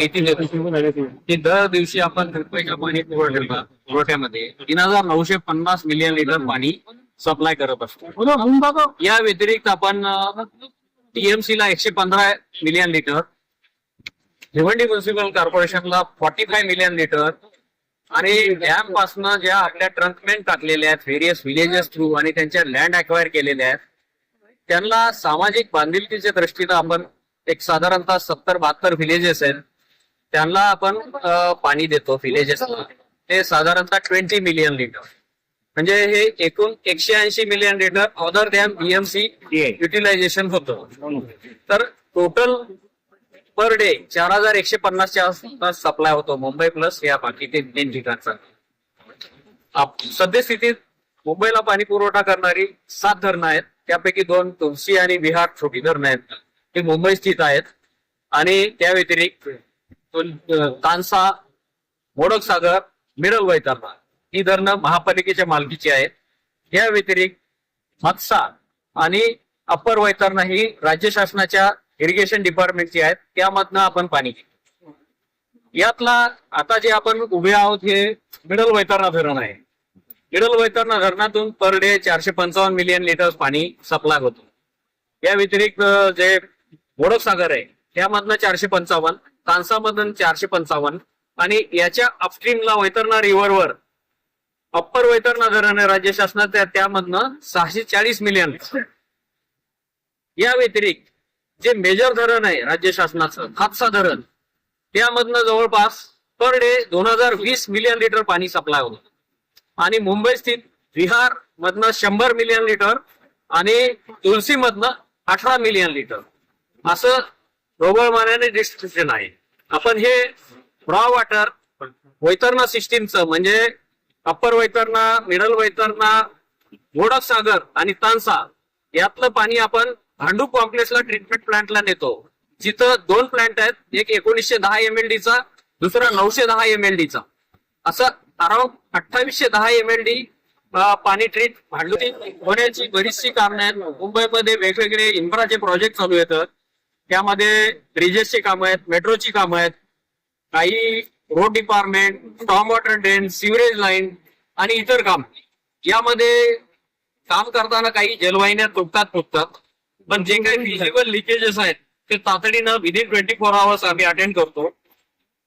माहिती देतो. की दर दिवशी आपण रुपयाच्या पाणी? पुरवठ्यामध्ये. तीन हजार नऊशे पन्नास मिलियन लिटर पाणी सप्लाय करत असतो. या व्यतिरिक्त आपण टीएमसी ला एकशे पंधरा मिलियन लिटर भिवंडी म्युन्सिपल कॉर्पोरेशनला फॉर्टी फाय मिलियन लिटर आणि डॅमपासून ज्या आपल्या ट्रंकमेंट टाकलेल्या आहेत व्हेरियस विलेजेस थ्रू आणि त्यांच्या लँड अक्वायर केलेल्या आहेत त्यांना सामाजिक बांधिलकीच्या दृष्टीनं आपण एक साधारणतः सत्तर बहात्तर विलेजेस आहेत त्यांना आपण पाणी देतो विलेजेसला ते साधारणतः ट्वेंटी मिलियन लिटर म्हणजे हे एकूण एकशे ऐंशी million litre other than BMC utilization होतं. तर टोटल पर डे चार हजार एकशे पन्नासच्या आसपास सप्लाय होतो मुंबई प्लस या बाकी ते तीन ठिकाणचा. आप- सद्यस्थितीत मुंबईला पाणी पुरवठा करणारी सात धरणं आहेत. त्यापैकी दोन तुलसी आणि विहार छोटी धरणं आहेत. ती मुंबई स्थित आहेत. आणि त्या व्यतिरिक्त कांसा तानसा मोडक सागर मिरल वैतरणा. ही धरणं महापालिकेच्या मालकीची आहेत. या व्यतिरिक्त हातसा आणि अप्पर वैतरणा ही राज्य शासनाच्या इरिगेशन डिपार्टमेंटची आहेत. त्यामधनं आपण पाणी घेतो यातला आता जे आपण उभे आहोत हे मिडल वैतरणा धरण आहे. मिडल वैतरणा धरणातून पर डे चारशे पंचावन्न मिलियन लिटर पाणी सप्लाय होतो. या व्यतिरिक्त जे मोडक सागर आहे त्यामधनं चारशे पंचावन्न तानसामधून चारशे पंचावन्न. आणि याच्या अपस्ट्रीमला वैतरणा रिव्हरवर अप्पर वैतरणा धरण राज्य शासनाच्या त्यामधनं सहाशे चाळीस मिलियन या व्यतिरिक्त जे मेजर धरण आहे राज्य शासनाचं हातसा धरण त्यामधनं जवळपास पर डे दोन हजार वीस मिलियन लिटर पाणी सप्लाय होतं. आणि मुंबई स्थित विहार मधनं शंभर मिलियन लिटर आणि तुलसी मधनं अठरा मिलियन लिटर असं ढोबळ मानाने डिस्ट्रिब्युशन आहे आपण हे रॉ वॉटर वैतरणा सिस्टीमचं म्हणजे अप्पर वैतरणा मिडल वैतरणा मोडक सागर आणि तानसा यातलं पाणी आपण भांडूप कॉम्प्लेक्सला ट्रीटमेंट प्लांटला नेतो. जिथं दोन प्लांट आहेत एक एकोणीसशे दहा एम एल डीचा दुसरा नऊशे दहा एम एल डीचा असं अराउंड अठ्ठावीसशे दहा एम एल डी पाणी ट्रीट भांडुती होण्याची बरीचशी कारणं आहेत. मुंबईमध्ये वेगवेगळे इन्फ्राचे प्रोजेक्ट चालू येतात. त्यामध्ये ब्रिजेसची कामं आहेत मेट्रोची कामं आहेत काही road department storm water drain sewerage line आणि इतर काम. यामध्ये काम करताना काही जलवाहिन्या तुटतात तुटतात. पण जे काही फिजिबल लिकेजेस आहेत ते तातडीनं विदिन ट्वेंटी फोर आवर्स आम्ही अटेंड करतो.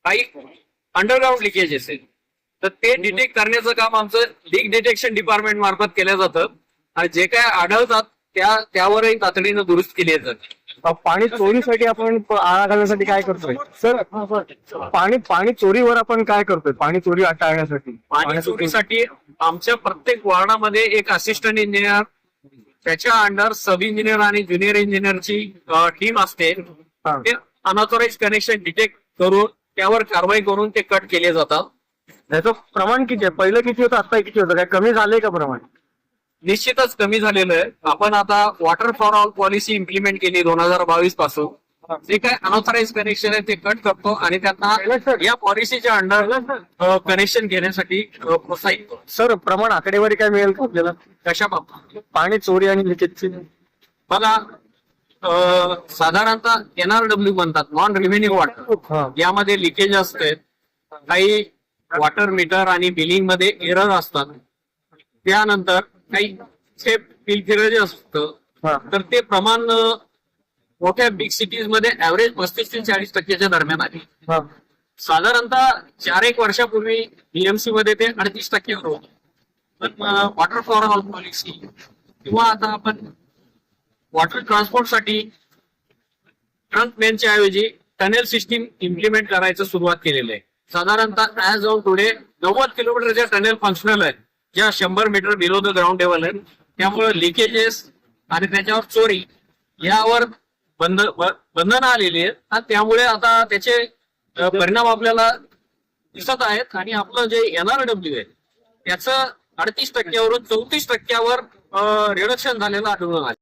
काही अंडरग्राऊंड लिकेजेस आहेत. तर ते डिटेक्ट करण्याचं काम आमचं लीक डिटेक्शन डिपार्टमेंट मार्फत केलं जातं. आणि जे काय आढळतात त्या त्यावरही तातडीनं दुरुस्त केली जाते. पाणी चोरीसाठी आपण आळा घालण्यासाठी काय करतोय? सर पाणी पाणी चोरीवर आपण काय करतोय? पाणी चोरी टाळण्यासाठी पाणी चोरीसाठी आमच्या प्रत्येक वॉर्डामध्ये एक असिस्टंट इंजिनियर त्याच्या अंडर सब इंजिनियर आणि ज्युनियर इंजिनियरची टीम असते. हा. ते अनऑथोराइज कनेक्शन डिटेक्ट करून त्यावर कारवाई करून ते कट केले जातात. त्याचं प्रमाण किती आहे? पहिलं किती होतं? आता किती होतं? काय कमी झालंय का प्रमाण? निश्चितच कमी झालेलं आहे. आपण आता water for all policy implement केली दोन हजार बावीसपासून. जे काय अनऑथराइज कनेक्शन आहे ते कट करतो आणि त्यांना या पॉलिसीच्या अंडर कनेक्शन घेण्यासाठी प्रोत्साहित. सर प्रमाण आकडेवारी काय मिळेल का आपल्याला? कशा बाबतीत? पाणी चोरी आणि लिकेजची बघा अ, साधारणतः एनआरडब्ल्यू म्हणतात नॉन रेव्हेन्यू वॉटर. यामध्ये लिकेज असते. काही वॉटर मीटर आणि बिलिंगमध्ये एरर असतात. त्यानंतर काही फिल्टरेज असतं हा. तर ते प्रमाण अ, मोठ्या बिग सिटीजमध्ये ऍव्हरेज पस्तीस ते चाळीस टक्क्याच्या दरम्यान आहे हा. साधारणतः चार एक वर्षापूर्वी बीएमसी मध्ये ते अडतीस टक्क्यावर होतं पण वॉटर फॉर ऑल पॉलिसी किंवा आता आपण वॉटर ट्रान्सपोर्टसाठी ट्रंक मेनच्या ऐवजी टनेल सिस्टीम इम्प्लिमेंट करायचं सुरुवात केलेलं आहे साधारणतः ऍज ऑन टुडे नव्वद किलोमीटरच्या टनेल फंक्शनल आहेत ज्या शंभर metre below the ground level आहेत त्यामुळे लिकेजेस आणि त्याच्यावर चोरी यावर बंद बंधनं आलेली आहेत. आणि त्यामुळे आता त्याचे परिणाम आपल्याला दिसत आहेत. आणि आपलं जे एनआरडब्ल्यू आहे त्याचं अडतीस टक्क्यावरून चौतीस टक्क्यावर रिडक्शन झालेलं आढळून आलं.